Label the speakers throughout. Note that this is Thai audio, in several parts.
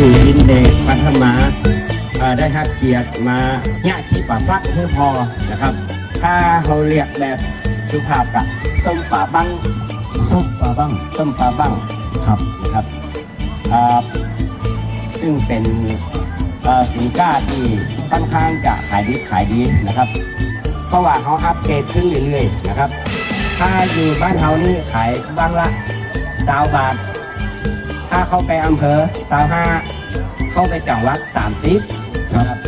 Speaker 1: อยู่ยินเดชพัฒมาได้รับเกียรติมาเนี่ยที่ป่าฟักเพื่อพอนะครับ ถ้าเขาเรียกแบบสุภาพกับส้มป่าบัง
Speaker 2: ซุปปลาบ้ง
Speaker 1: ส้มป่าบัง
Speaker 2: ครับ
Speaker 1: นะครับซึ่งเป็นสินค้าที่ค่อนข้างจะขายดีขายดีนะครับ เพราะว่าเขาอัปเกรดขึ้นเรื่อยๆนะครับ ถ้าอยู่บ้านเขานี่ขายบ้างละสาวบาท ถ้าเข้าไปอำเภอสาวห้าเข้าไปจังหวัดสามสิบนะครับ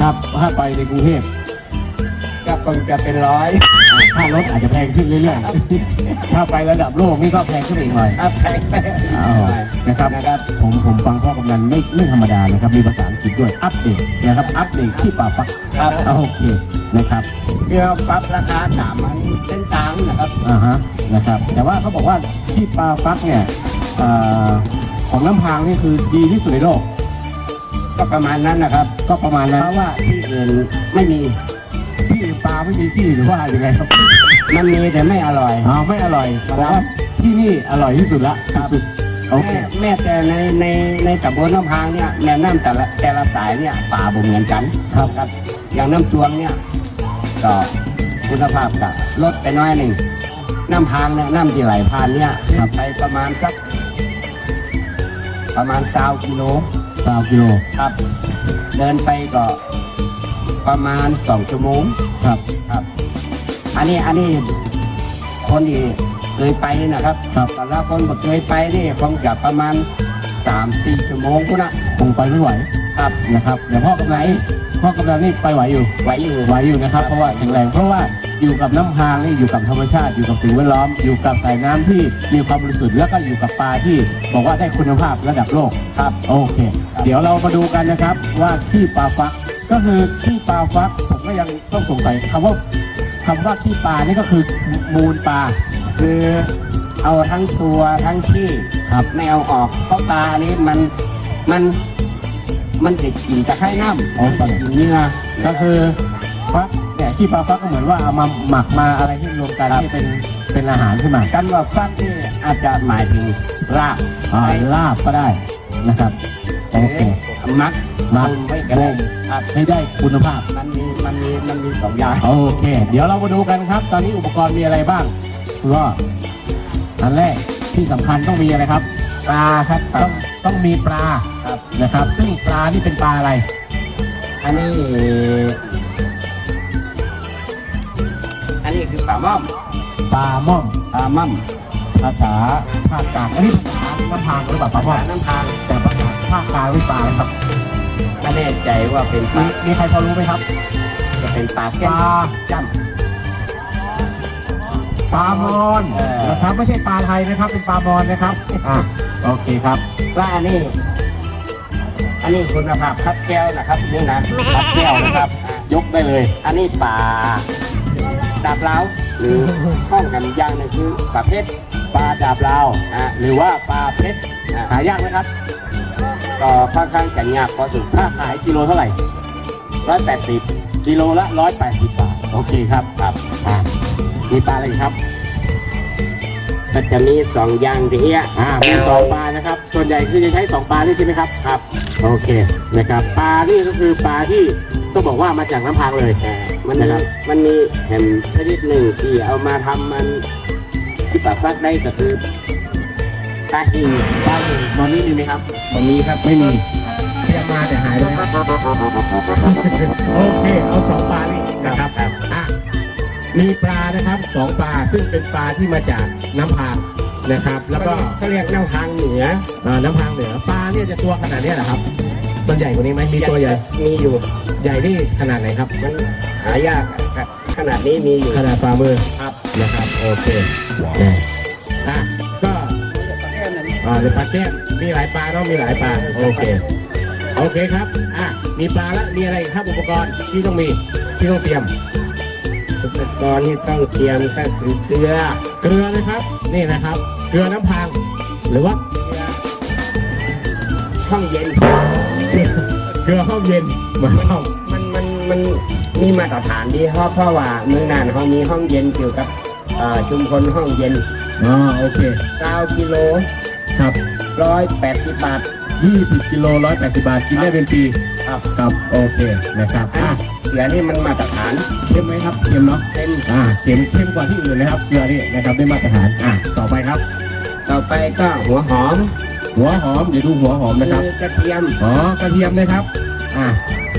Speaker 2: ครับถ้าไปในกรุงเทพ
Speaker 1: ก็คงจะเป็นร้อย
Speaker 2: ค่ารถอาจจะแพงขึ้นเรื่อยๆ ถ้าไประดับโลกนี่ก็แพงขึ้นอีกหน่อย
Speaker 1: อัพแพงไป
Speaker 2: อ้าวนะครับ
Speaker 1: นะครับ
Speaker 2: ผมผมฟังพ่อกำนันไม่ไม่ธรรมดานะครับ มีภาษาอังกฤษด้วย อัปเดตนะครับ อัปเดตที่ป่าปัก
Speaker 1: ครับ
Speaker 2: อ่าโอเค นะครับ
Speaker 1: เพื่อปรับราคาสามมันเส้นทางนะครับ
Speaker 2: อ่าฮะ นะครับ แต่ว่าเขาบอกว่าที่ปลาปักเนี่ยเอ่อของน้ำพางนี่คือดีที่สุดในโลก
Speaker 1: ก็ประมาณนั้นนะครับ
Speaker 2: ก็ประมาณ
Speaker 1: เพ
Speaker 2: นั้น
Speaker 1: ราะว่าที่อื่นไม่มี
Speaker 2: ที่อื่นปลาไม่มีที่หรือว่ายังไงครับ
Speaker 1: มันมีแต่ไม่อร่อย
Speaker 2: อ๋อไม่อร่อยแต่ว่าที่นี่อร่อยที่สุดละ
Speaker 1: ครับ
Speaker 2: สุดๆโอเค
Speaker 1: แม่แม่แต่ในในในตำบลน้ำพางเนี่ยแม่น้ำแต่ละแต่ละสายเนี่ยป่าบ่เหมือนกัน
Speaker 2: ครับ
Speaker 1: ครับ อย่างน้ำจวงเนี่ยก็คุณภาพก็ลดไปน้อยหนึ่งน้ำพางเนี่ยน้ำที่ไหลผ่านเนี่ย
Speaker 2: ครับ
Speaker 1: ไปประมาณสัก ประมาณสาวกิโล
Speaker 2: สามกิโล
Speaker 1: ครับ เดินไปก็ประมาณสองชั่วโมง
Speaker 2: ครับ
Speaker 1: ครับ อันนี้อันนี้คนที่เคยไปนะครับ
Speaker 2: ครับ
Speaker 1: แต่ละคนบ่เคยไปนี่คงจะประมาณสามสี่ชั่วโมงคุณนะ
Speaker 2: คงไปไม่ไหว
Speaker 1: ครับ
Speaker 2: นะครับเดี๋ยวพ่อกำลังพ่อกำลังนี่ไปไหวอยู่
Speaker 1: ไหวอยู่
Speaker 2: ไหวอยู่นะครับ เพราะว่าแข็งแรงเพราะว่า อยู่กับน้ำพางนี่อยู่กับธรรมชาติอยู่กับสิ่งแวดล้อม อยู่กับสายน้ำที่มีความบริสุทธิ์แล้วก็อยู่กับปลาที่บอกว่าได้คุณภาพระดับโลก
Speaker 1: ครับ
Speaker 2: โอเค เดี๋ยวเรามาดูกันนะครับว่าขี้ปลาฟัก ก็คือขี้ปลาฟักผมก็ยังต้องสงสัยคำว่าคำว่าขี้ปลานี่ก็คือมูลปลา
Speaker 1: คือเอาทั้งตัวทั้งขี้
Speaker 2: ครับ
Speaker 1: ไม่เอาออกเพราะปลาอันนี้มันมันมันจะกินจะให้น้ำ
Speaker 2: อ๋อ
Speaker 1: มันจะกินเนื้อ
Speaker 2: ก็คือฟักเนี่ย ขี้ปลาฟักก็เหมือนว่าเอามาหมักมาอะไรที่รวมกันที่เป็นเป็นอาหารขึ้นมา
Speaker 1: กันว่าฟักนี่อาจจะหมายถึงราก
Speaker 2: อ่าลาบก็ได้นะครับโอเค
Speaker 1: มัก
Speaker 2: มัก
Speaker 1: ไว้กันเลยครับ
Speaker 2: ให้ได้คุณภาพ
Speaker 1: มันมีมันมีมันมีสองอย่าง
Speaker 2: โอเค เดี๋ยวเรามาดูกันครับ ตอนนี้อุปกรณ์มีอะไรบ้างก็อันแรกที่สำคัญต้องมีอะไรครับ
Speaker 1: ปลาครับปลา
Speaker 2: ต้องต้องมีปลา
Speaker 1: ครับ
Speaker 2: นะครับ ซึ่งปลานี่เป็นปลาอะไร
Speaker 1: อันนี้ ปลาม่อม
Speaker 2: ปลาม่อม
Speaker 1: ปลาม่อม
Speaker 2: ภาษาภาคกลางอันนี้ภาษาน้ำพางหรือเปล่าปลาม่อม
Speaker 1: น้ำทาง
Speaker 2: แต่ภาษาภาคกลางหรือปลาอะไรครับ
Speaker 1: ไม่แน่ใจว่าเป็นป
Speaker 2: มี
Speaker 1: ลา
Speaker 2: มีใครพอรู้ไหมครับ
Speaker 1: จะเป็นปลา
Speaker 2: ป
Speaker 1: แก้ม
Speaker 2: ลา
Speaker 1: จ้
Speaker 2: ปลามอน
Speaker 1: เออ
Speaker 2: นะครับไม่ใช่ปลาไทยนะครับ เป็นปลามอนนะครับอ่าโอเคครับำ
Speaker 1: ปลาอันนี้อันนี้คุณภาพคัดแก้วนะครับนี่นะคัดแก้วนะครับอะ
Speaker 2: ยกได้เลย
Speaker 1: อันนี้ปลา ดาบเล้าหรือห้องกันอีกอย่างหนึงคือปลาเพชร
Speaker 2: ปลาดาบลาว
Speaker 1: อะ
Speaker 2: หรือว่าปลาเพชร
Speaker 1: อะ
Speaker 2: หายากไหมครับ
Speaker 1: ก็ค่อนข้างจะยากพอสมควร
Speaker 2: ถ้าขายกิโลเท่าไหร่
Speaker 1: ร้อยแปดสิบ
Speaker 2: กิโลละ180บาทโอเคครับ
Speaker 1: ครับ
Speaker 2: อ่ามีปลาอะไรอีกครับ
Speaker 1: มันจะมีสองอย่างที่เฮีย
Speaker 2: อ่ามีสองปลานะครับ ส่วนใหญ่คือจะใช้สองปลานี่ใช่ไหมครับ
Speaker 1: ครับ
Speaker 2: โอเคนะครับ ปลานี่ก็คือปลาที่ต้องบอกว่ามาจากน้ำพางเลย
Speaker 1: เอ่อ มัน
Speaker 2: นะ
Speaker 1: มี
Speaker 2: ครับ
Speaker 1: มันมีแผ่นชนิดหนึ่งที่เอามาทำมันที่ปากฟักได้ก็คือตาหิน
Speaker 2: ปลาอื่นตอนนี้มีไหมครับ
Speaker 1: มันมีครับ
Speaker 2: ไม่มีเตรียมมาแต่หายไปแล้วโอเคเอาสองปลานี่นะครับ
Speaker 1: ครับ
Speaker 2: อะมีปลานะครับสองปลาซึ่งเป็นปลาที่มาจากน้ำพางนะครับ แล้วก็
Speaker 1: เขาเรียกน้ำทางเหนือ
Speaker 2: เอ่อน้ำพางเหนือปลาเนี่ยจะตัวขนาดเนี้ยเหรอครับ มันใหญ่กว่านี้ไหมมีตัวใหญ่
Speaker 1: มีอยู่
Speaker 2: ใหญ่นี่ขนาดไหนครับ
Speaker 1: มันหายากครับขนาดนี้มีอยู่
Speaker 2: ขนาดฝ่ามือ
Speaker 1: ครับ
Speaker 2: นะครับโอเคเนี่ยอะก็อ่าเดี๋ยวปลาแก้มมีหลายปลาเนาะมีหลายปลาโอเคโอเคครับอะมีปลาแล้วมีอะไรอีกครับอุปกรณ์ที่ต้องมีที่ต้องเตรียม
Speaker 1: อุปกรณ์ที่ต้องเตรียมก็คือเกลือ
Speaker 2: เกลือนะครับนี่นะครับ เกลือน้ำพางหรือว่า
Speaker 1: ห้องเย็น
Speaker 2: เกลือห้องเย็นเหมือนห้อง
Speaker 1: มันมันมันมีมาตรฐานดีเพราะเพราะว่าเมืองน่านเขามีห้องเย็นเกี่ยวกับเอ่อชุมชนห้องเย็น
Speaker 2: อ๋อโอเค
Speaker 1: 9กิโล
Speaker 2: ครับ
Speaker 1: ร้อยแปดสิบบาท
Speaker 2: 20กิโล180 บาทกินได้เป็นปี
Speaker 1: ครับ
Speaker 2: ครับโอเคนะครับอะ
Speaker 1: เสือนี่มันมาตรฐาน
Speaker 2: เค็มไหมครับเค็มเนาะ
Speaker 1: เป็น
Speaker 2: อ่าเค็มเค็มกว่าที่อื่นนะครับเกลือนี่นะครับได้มาตรฐานอะต่อไปครับ
Speaker 1: ต่อไปก็หัวหอม
Speaker 2: หัวหอมเดี๋ยวดูหัวหอมนะครับ
Speaker 1: คือกระเทียม
Speaker 2: อ๋อกระเทียมนะครับ อะ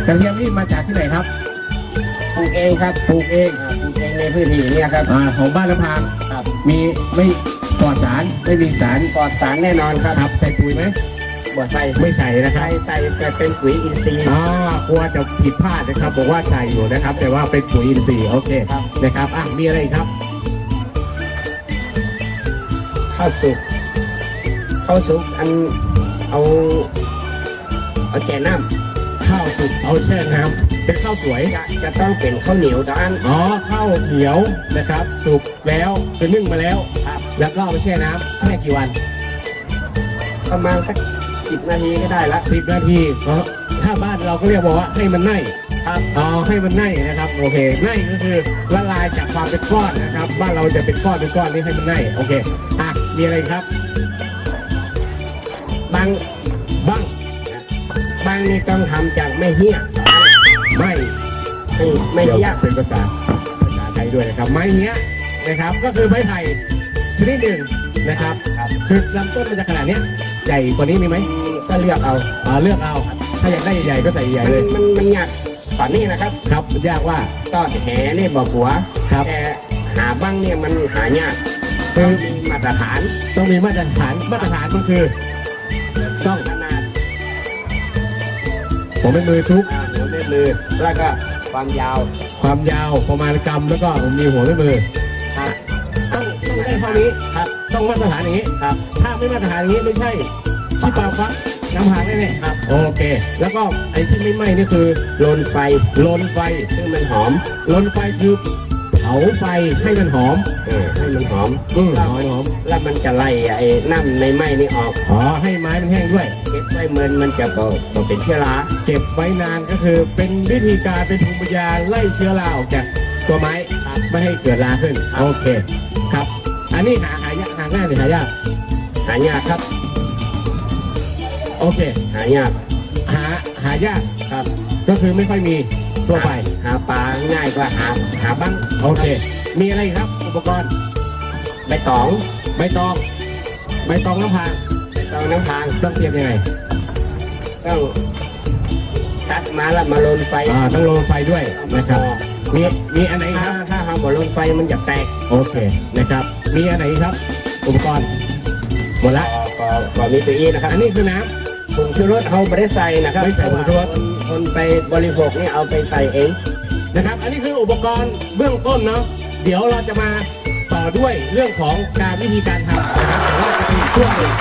Speaker 2: กระเทียมนี่มาจากที่ไหนครับ
Speaker 1: ปลูกเองครับ
Speaker 2: ปลูกเอง
Speaker 1: อ่าปลูกเองในพื้นที่เนี่ยครับ
Speaker 2: อ่าของบ้านลำพาง
Speaker 1: ครับ
Speaker 2: มีไม่ปลอดสารไม่มีสาร
Speaker 1: ปลอดสารแน่นอนครับ
Speaker 2: ครับใส่ปุ๋ยไหม
Speaker 1: บ่ใส่
Speaker 2: ไม่ใส่นะครับ
Speaker 1: ใส่ใส่แต่เป็นปุ๋ยอินทรีย์
Speaker 2: อ๋อกลัวจะผิดพลาดนะครับบอกว่าใส่อยู่นะครับ แต่ว่าเป็นปุ๋ยอินทรีย์โอเค
Speaker 1: ครับ
Speaker 2: นะครับอะมีอะไรอีกครับ
Speaker 1: ข้าวสุก ข้าวสุกอันเอาเอาแก่น้
Speaker 2: ข้าวสุกเอาแช่น้ำเป็นข้าวสวยำ
Speaker 1: จะจะต้องเป็นข้าวเหนียวแต่อัน
Speaker 2: อ๋อข้าวเหนียวนะครับ สุกแล้วคือนึ่งมาแล้ว
Speaker 1: ครับ
Speaker 2: แล้วก็เอาไปแช่น้ำแช่กี่วัน
Speaker 1: ประมาณสักสิบนาทีก็ได้ละ
Speaker 2: สิบนาทีเพราะถ้าบ้านเราก็เรียกว่าให้มันไหน
Speaker 1: ครับ
Speaker 2: อ๋อให้มันไหนนะครับโอเคไหนก็คือละลายจากความเป็นก้อนนะครับ บ้านเราจะเป็นก้อนเป็นก้อนนี่ให้มันไหนโอเคอะมีอะไรอีกครับ
Speaker 1: บาง
Speaker 2: บ้าง
Speaker 1: บางนี่ต้องทำจากไม่เหี้ย
Speaker 2: ไม่
Speaker 1: ไม่ไม่
Speaker 2: เดี๋ยว
Speaker 1: เหี้ย
Speaker 2: เป็นภาษาภาษาไทยด้วยนะครับ ไม้เนี้ยนะครับ ก็คือไม้ไผ่ชนิดหนึ่งนะครับ
Speaker 1: ครับ
Speaker 2: คือลำต้นมันจะขนาดเนี้ยใหญ่กว่านี้มีไหม
Speaker 1: ก็เลือกเอา
Speaker 2: อ่าเลือกเอาถ้าอยากได้ใหญ่ๆก็ใส่ใหญ่
Speaker 1: มัน
Speaker 2: เลย
Speaker 1: มันมันยากกว่านี้นะครับ
Speaker 2: ครับยากว่า
Speaker 1: ตอดแหนี่บอกหัว
Speaker 2: ครับ
Speaker 1: แต่หาบ้างเนี่ยมันหายาก
Speaker 2: คือ
Speaker 1: มีมาตรฐาน
Speaker 2: ต้องมีมาตรฐานมาตรฐานมันคือ ต้อง
Speaker 1: ขนาด
Speaker 2: ผมเป็นมือซุก
Speaker 1: อ่าหัวแม่มือแล้วก็ความยาว
Speaker 2: ความยาวประมาณกำแล้วก็มีหัวแม่มือ
Speaker 1: ครับ
Speaker 2: ต้องต้องได้เท่านี้
Speaker 1: ครับ
Speaker 2: ต้องมาตรฐานอย่างนี้
Speaker 1: ครับ
Speaker 2: ถ้าไม่มาตรฐานอย่างนี้ไม่ใช่ที่ปลาฟักน้ำหางแน่
Speaker 1: ครับ
Speaker 2: ๆโอเค แล้วก็ไอ้ที่ไม่ไหม้นี่คือ
Speaker 1: ลนไฟ
Speaker 2: ลนไฟ
Speaker 1: ซึ่งมันหอม
Speaker 2: ลนไฟคือ เผาไฟให้มันหอม
Speaker 1: เออให้มันหอม
Speaker 2: อืม
Speaker 1: แล้ว
Speaker 2: หอมหอม
Speaker 1: แล้วมันจะไล่ไอ้น้ำในไหม้นี่ออก
Speaker 2: อ๋อให้ไม้มันแห้งด้วย
Speaker 1: เก็บไว้เหมือนมันจะบ่บ่เป็นเชื้อรา
Speaker 2: เก็บไว้นานก็คือเป็นวิธีการเป็นภูมิปัญญาไล่เชื้อราออกจากตัวไม้
Speaker 1: ครับ
Speaker 2: ไม่ให้เกิดราขึ้น
Speaker 1: ครับ
Speaker 2: โอเคครับ อันนี้หาหายากหาง่ายหรือหายาก
Speaker 1: หายากครับ
Speaker 2: โอเค
Speaker 1: หายาก
Speaker 2: หาหายาก
Speaker 1: ครับ
Speaker 2: ก็คือไม่ค่อยมี ทั่วไป
Speaker 1: หาปลาง่ายกว่าหาหาบ้าง
Speaker 2: โอเค มีอะไรอีกครับ อุปกรณ์
Speaker 1: ใบตอง
Speaker 2: ใบตองใบตองน้ำพาง
Speaker 1: ใบตองน้ำทาง
Speaker 2: ต้องเตรียมยังไง
Speaker 1: ต้องตัดมาแล้วมาลนไฟ
Speaker 2: อ่าต้องโรยไฟด้วยนะครับมีมีอันไหน
Speaker 1: ถ้า
Speaker 2: ครับ
Speaker 1: ถ้าหาบ่ลนไฟมันจะแตก
Speaker 2: โอเคนะครับ มีอันไหนครับ อุปกรณ์หมดละ
Speaker 1: ก็ก็ก็มีตัวอีนะครับ
Speaker 2: อันนี้คือน้
Speaker 1: ผงชูรสเขาไม่ได้ใส่นะครับ
Speaker 2: ไม่ใส่ผงชูรส
Speaker 1: คนคนไปบริโภคนี่เอาไปใส่เองำ
Speaker 2: นะครับ อันนี้คืออุปกรณ์เบื้องต้นเนาะเดี๋ยวเราจะมาต่อด้วยเรื่องของการวิธีการทำนะครับแต่ว่าจะเป็นอีกช่วงหนึ่ง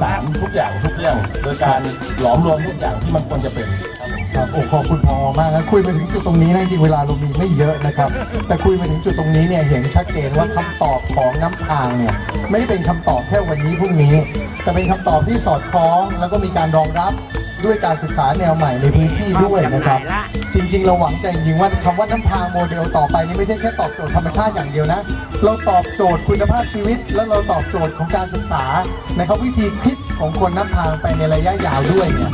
Speaker 3: สานทุกอย่างทุกเรื่องโดยการหลอมรวมทุกอย่างที่มันควรจะเป็น
Speaker 4: ครับโอ้ขอบคุณพอมากนะคุยมาถึงจุดตรงนี้นะจริงเวลาเรามีไม่เยอะนะครับ แต่คุยมาถึงจุดตรงนี้เนี่ยเห็นชัดเจนว่าคำตอบของน้ำทางเนี่ยไม่ได้เป็นคำตอบแค่วันนี้พรุ่งนี้ แต่เป็นคำตอบที่สอดคล้องแล้วก็มีการรองรับ ด้วยการศึกษาแนวใหม่ในพื้นที่ด้วยนะครับ จริง ๆ เราหวังใจจริงๆว่าคำว่าน้ำทางโมเดลต่อไปนี่ไม่ใช่แค่ตอบโจทย์ธรรมชาติอย่างเดียวนะ เราตอบโจทย์คุณภาพชีวิต และเราตอบโจทย์ของการศึกษานะครับวิธีคิดของคนน้ำทางไปในระยะยาวด้วยเนี่ย